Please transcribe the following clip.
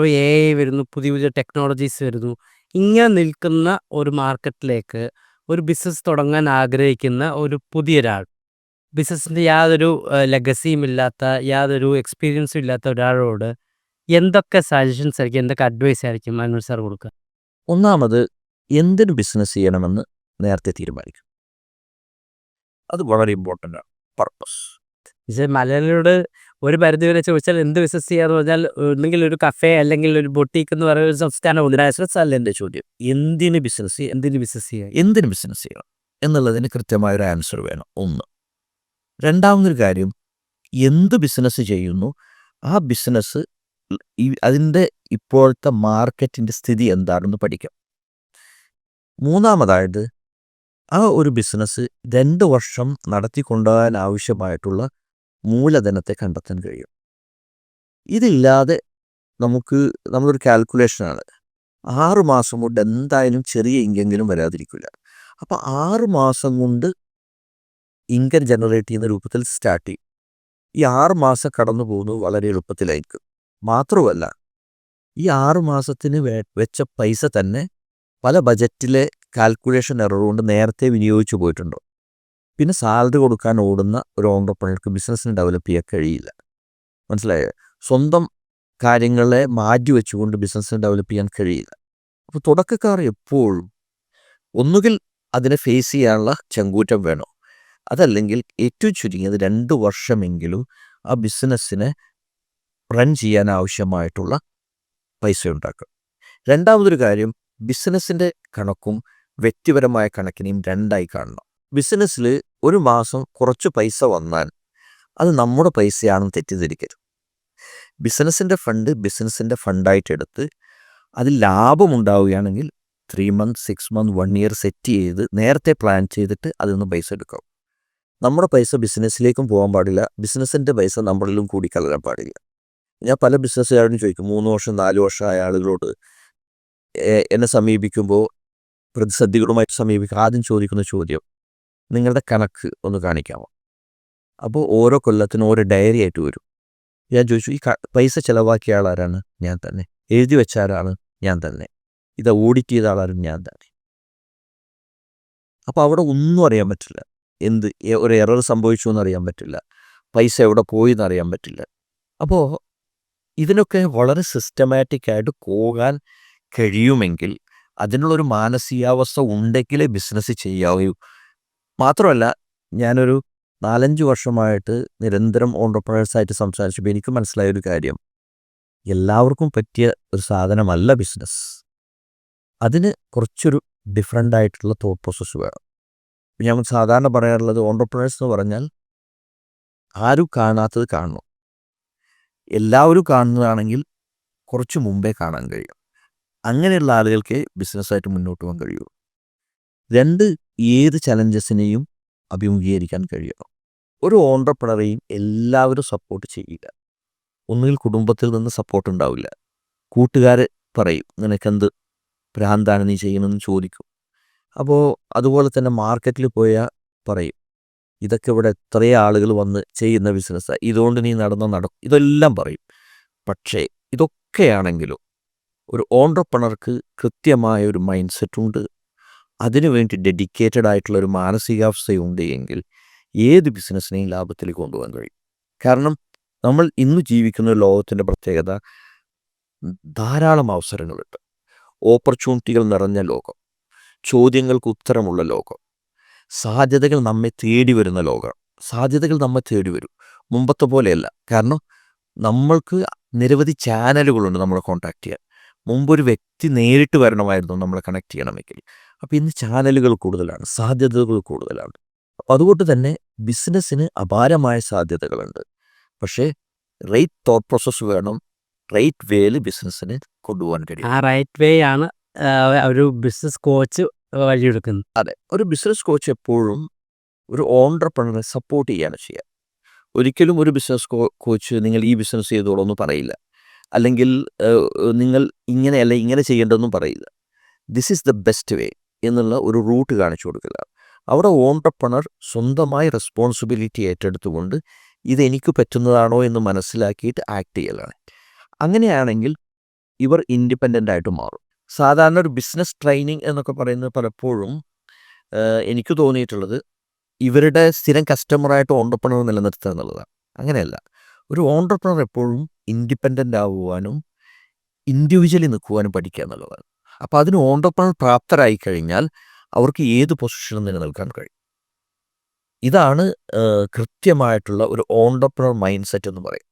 ഇപ്പോൾ A I വരുന്നു പുതിയ പുതിയ ടെക്നോളജീസ് വരുന്നു. ഇങ്ങനെ നിൽക്കുന്ന ഒരു മാർക്കറ്റിലേക്ക് ഒരു ബിസിനസ് തുടങ്ങാൻ ആഗ്രഹിക്കുന്ന ഒരു പുതിയ പുതിയൊരാൾ ബിസിനസ്സിന്റെ യാതൊരു ലെഗസിയും ഇല്ലാത്ത യാതൊരു എക്സ്പീരിയൻസും ഇല്ലാത്ത ഒരാളോട് എന്തൊക്കെ സജഷൻസ് ആയിരിക്കും എന്തൊക്കെ അഡ്വൈസ് ആയിരിക്കും മനോജ് സാർ കൊടുക്കുക ഒന്നാമത് എന്തിനു ബിസിനസ് ചെയ്യണമെന്ന് നേരത്തെ തീരുമാനിക്കും. അത് വളരെ ഇമ്പോർട്ടന്റ് ആണ്. പർപ്പസ് മലയാളിയോട് ഒരു പരിധി വരെ ചോദിച്ചാൽ എന്ത് ബിസിനസ് ചെയ്യാന്ന് പറഞ്ഞാൽ ഒന്നെങ്കിൽ ഒരു കഫേ അല്ലെങ്കിൽ ഒരു ബൊട്ടീക്ക് എന്ന് പറയുന്ന ഒരു സംസ്ഥാനം ബിസിനസ് അല്ല എന്റെ ചോദ്യം. എന്തിന് ബിസിനസ് ചെയ്യാം? എന്തിന് ബിസിനസ് ചെയ്യുക എന്തിന് ബിസിനസ് ചെയ്യണം എന്നുള്ളതിന് കൃത്യമായ ഒരു ആൻസർ വേണം. ഒന്ന്. രണ്ടാമതൊരു കാര്യം എന്ത് ബിസിനസ് ചെയ്യുന്നു? ആ ബിസിനസ് ഈ അതിന്റെ ഇപ്പോഴത്തെ മാർക്കറ്റിന്റെ സ്ഥിതി എന്താണെന്ന് പഠിക്കാം. മൂന്നാമതായത് ആ ഒരു ബിസിനസ് രണ്ട് വർഷം നടത്തിക്കൊണ്ടുപോകാൻ ആവശ്യമായിട്ടുള്ള മൂലധനത്തെ കണ്ടെത്താൻ കഴിയും. ഇതില്ലാതെ നമുക്ക് നമ്മളൊരു കാൽക്കുലേഷനാണ് ആറ് മാസം കൊണ്ട് എന്തായാലും ചെറിയ ഇങ്കെങ്കിലും വരാതിരിക്കില്ല. അപ്പോൾ ആറ് മാസം കൊണ്ട് ഇൻകം ജനറേറ്റ് ചെയ്യുന്ന രൂപത്തിൽ സ്റ്റാർട്ട് ചെയ്യും. ഈ ആറ് മാസം കടന്നു പോകുന്നത് വളരെ എളുപ്പത്തിലായിരിക്കും. മാത്രമല്ല ഈ ആറ് മാസത്തിന് വെച്ച പൈസ തന്നെ പല ബജറ്റിലെ കാൽക്കുലേഷൻ എറർ നേരത്തെ വിനിയോഗിച്ചു പോയിട്ടുണ്ടോ? പിന്നെ സാലറി കൊടുക്കാൻ ഓടുന്ന ഒരു ഓണ്ടർപ്രണർക്ക് ബിസിനസ്സിന് ഡെവലപ്പ് ചെയ്യാൻ കഴിയില്ല. മനസ്സിലായോ? സ്വന്തം കാര്യങ്ങളെ മാറ്റി വെച്ചുകൊണ്ട് ബിസിനസ്സിന് ഡെവലപ്പ് ചെയ്യാൻ കഴിയില്ല. അപ്പോൾ തുടക്കക്കാർ എപ്പോഴും ഒന്നുകിൽ അതിനെ ഫേസ് ചെയ്യാനുള്ള ചങ്കൂറ്റം വേണോ? അതല്ലെങ്കിൽ ഏറ്റവും ചുരുങ്ങിയത് രണ്ട് വർഷമെങ്കിലും ആ ബിസിനസ്സിനെ റൺ ചെയ്യാൻ ആവശ്യമായിട്ടുള്ള പൈസ ഉണ്ടാക്കും രണ്ടാമതൊരു കാര്യം ബിസിനസ്സിന്റെ കണക്കും വ്യക്തിപരമായ കണക്കിനെയും രണ്ടായി കാണണം. ബിസിനസ്സിൽ ഒരു മാസം കുറച്ച് പൈസ വന്നാൽ അത് നമ്മുടെ പൈസയാണെന്ന് തെറ്റിദ്ധരിക്കരുത്. ബിസിനസ്സിന്റെ ഫണ്ട് ബിസിനസ്സിന്റെ ഫണ്ടായിട്ട് എടുത്ത് അതിൽ ലാഭമുണ്ടാവുകയാണെങ്കിൽ three month six month one year set ചെയ്ത് നേരത്തെ പ്ലാൻ ചെയ്തിട്ട് അതിൽ നിന്ന് പൈസ എടുക്കാം. നമ്മുടെ പൈസ ബിസിനസ്സിലേക്കും പോകാൻ പാടില്ല. ബിസിനസ്സിന്റെ പൈസ നമ്മളിലും കൂടി കലരാൻ പാടില്ല. ഞാൻ പല ബിസിനസ്സുകാരോടും ചോദിക്കും മൂന്ന് വർഷം നാല് ആയ ആളുകളോട് എന്നെ സമീപിക്കുമ്പോൾ പ്രതിസന്ധികളുമായിട്ട് സമീപിക്കുക? ആദ്യം ചോദിക്കുന്ന ചോദ്യം നിങ്ങളുടെ കണക്ക് ഒന്ന് കാണിക്കാമോ? അപ്പോൾ ഓരോ കൊല്ലത്തിനും ഓരോ ഡയറി ആയിട്ട് വരും. ഞാൻ ചോദിച്ചു ഈ പൈസ ചിലവാക്കിയ ആളാരാണ് ഞാൻ തന്നെ. എഴുതി വെച്ച ആളാണ് ഞാൻ തന്നെ. ഇത് ഓഡിറ്റ് ചെയ്ത ആളാരും ഞാൻ തന്നെ. അപ്പോൾ അവിടെ ഒന്നും അറിയാൻ പറ്റില്ല. എന്ത് ഒരു എറർ സംഭവിച്ചു എന്നറിയാൻ പറ്റില്ല. പൈസ എവിടെ പോയി എന്നറിയാൻ പറ്റില്ല. അപ്പോൾ ഇതിനൊക്കെ വളരെ സിസ്റ്റമാറ്റിക് ആയിട്ട് പോകാൻ കഴിയുമെങ്കിൽ അതിനുള്ളൊരു മാനസികാവസ്ഥ ഉണ്ടെങ്കിലേ ബിസിനസ് ചെയ്യാവൂ. മാത്രമല്ല ഞാനൊരു നാലഞ്ച് വർഷമായിട്ട് നിരന്തരം ഓണ്ടർപ്രണേഴ്സായിട്ട് സംസാരിച്ചപ്പോൾ എനിക്ക് മനസ്സിലായ ഒരു കാര്യം. എല്ലാവർക്കും പറ്റിയ ഒരു സാധനമല്ല ബിസിനസ്. അതിന് കുറച്ചൊരു ഡിഫറെന്റ് ആയിട്ടുള്ള തോട്ട് പ്രോസസ്സ് വേണം. ഞാൻ സാധാരണ പറയാറുള്ളത് ഓണ്ടർപ്രണേഴ്സ് എന്ന് പറഞ്ഞാൽ ആരും കാണാത്തത് കാണണം. എല്ലാവരും കാണുന്നതാണെങ്കിൽ കുറച്ച് മുമ്പേ കാണാൻ കഴിയും. അങ്ങനെയുള്ള ആളുകൾക്ക് ബിസിനസ്സായിട്ട് മുന്നോട്ട് പോകാൻ കഴിയൂ രണ്ട് ഏത് ചലഞ്ചസിനെയും അഭിമുഖീകരിക്കാൻ കഴിയണം. ഒരു ഓണ്ടർപ്രണറേയും എല്ലാവരും സപ്പോർട്ട് ചെയ്യില്ല ഒന്നുകിൽ കുടുംബത്തിൽ നിന്ന് സപ്പോർട്ട് ഉണ്ടാവില്ല. കൂട്ടുകാർ പറയും നിനക്കെന്ത് ഭ്രാന്താണ് നീ ചെയ്യണമെന്ന് ചോദിക്കും. അപ്പോൾ അതുപോലെ തന്നെ മാർക്കറ്റിൽ പോയാൽ പറയും ഇതൊക്കെ ഇവിടെ എത്രയോ ആളുകൾ വന്ന് ചെയ്യുന്ന ബിസിനസ്സാണ് ഇതുകൊണ്ട് നീ നടന്ന നടക്കും ഇതെല്ലാം പറയും. പക്ഷേ ഇതൊക്കെയാണെങ്കിലും ഒരു ഓണ്ടർപ്രണർക്ക് കൃത്യമായ ഒരു മൈൻഡ് സെറ്റുണ്ട് അതിനുവേണ്ടി ഡെഡിക്കേറ്റഡ് ആയിട്ടുള്ള ഒരു മാനസികാവസ്ഥയുണ്ട് എങ്കിൽ ഏത് ബിസിനസ്സിനെയും ലാഭത്തിൽ കൊണ്ടുപോകാൻ കഴിയും. കാരണം നമ്മൾ ഇന്ന് ജീവിക്കുന്ന ലോകത്തിന്റെ പ്രത്യേകത ധാരാളം അവസരങ്ങളുണ്ട്. ഓപ്പർച്യൂണിറ്റികൾ നിറഞ്ഞ ലോകം. ചോദ്യങ്ങൾക്ക് ഉത്തരമുള്ള ലോകം. സാധ്യതകൾ നമ്മെ തേടി വരുന്ന ലോകം. സാധ്യതകൾ നമ്മെ തേടി വരും. മുമ്പത്തെ പോലെയല്ല. കാരണം നമ്മൾക്ക് നിരവധി ചാനലുകളുണ്ട് നമ്മളെ കോൺടാക്ട് ചെയ്യാൻ. മുമ്പൊരു വ്യക്തി നേരിട്ട് വരണമായിരുന്നു നമ്മളെ കണക്ട് ചെയ്യണമെങ്കിൽ. അപ്പോൾ ഇന്ന് ചാനലുകൾ കൂടുതലാണ് സാധ്യതകൾ കൂടുതലാണ്. അപ്പോൾ അതുകൊണ്ട് തന്നെ ബിസിനസ്സിന് അപാരമായ സാധ്യതകളുണ്ട്. പക്ഷേ റൈറ്റ് തോട്ട് പ്രോസസ്സ് വേണം റൈറ്റ് വേയിൽ ബിസിനസ്സിന് കൊണ്ടുപോകാൻ കഴിയും. ആ റൈറ്റ് വേ ആണ് ഒരു ബിസിനസ് കോച്ച് വഴിയെടുക്കുന്നത് അതെ ഒരു ബിസിനസ് കോച്ച് എപ്പോഴും ഒരു ഓണ്ടർപ്രണറെ സപ്പോർട്ട് ചെയ്യാണ് ചെയ്യുക ഒരിക്കലും ഒരു ബിസിനസ് കോച്ച് നിങ്ങൾ ഈ ബിസിനസ് ചെയ്തോളൂ എന്ന് പറയില്ല. അല്ലെങ്കിൽ നിങ്ങൾ ഇങ്ങനെയല്ല ഇങ്ങനെ ചെയ്യേണ്ടതെന്നും പറയില്ല. This is the best way എന്നുള്ള ഒരു റൂട്ട് കാണിച്ചു കൊടുക്കുക. അവിടെ ഓണ്ടർപ്രണർ സ്വന്തമായി റെസ്പോൺസിബിലിറ്റി ഏറ്റെടുത്തുകൊണ്ട് ഇതെനിക്ക് പറ്റുന്നതാണോ എന്ന് മനസ്സിലാക്കിയിട്ട് ആക്ട് ചെയ്യലാണ്. അങ്ങനെയാണെങ്കിൽ ഇവർ ഇൻഡിപെൻഡന്റ് ആയിട്ട് മാറും. സാധാരണ ഒരു ബിസിനസ് ട്രെയിനിങ് എന്നൊക്കെ പറയുന്നത് പലപ്പോഴും എനിക്ക് തോന്നിയിട്ടുള്ളത് ഇവരുടെ സ്ഥിരം കസ്റ്റമറായിട്ട് ഓണ്ടർപ്രണർ നിലനിർത്തുക എന്നുള്ളതാണ്. അങ്ങനെയല്ല. ഒരു ഓണ്ടർപ്രണർ എപ്പോഴും ഇൻഡിപെൻഡന്റ് ആവുവാനും ഇൻഡിവിജ്വലി നിൽക്കുവാനും പഠിക്കുക എന്നുള്ളതാണ്. അപ്പോൾ അതിന് ഓണ്ടർപ്രണർ പ്രാപ്തരായി കഴിഞ്ഞാൽ അവർക്ക് ഏത് പൊസിഷനും നിലനിൽക്കാൻ കഴിയും. ഇതാണ് കൃത്യമായിട്ടുള്ള ഒരു ഓണ്ടർപ്രണർ മൈൻഡ് സെറ്റ് എന്ന് പറയും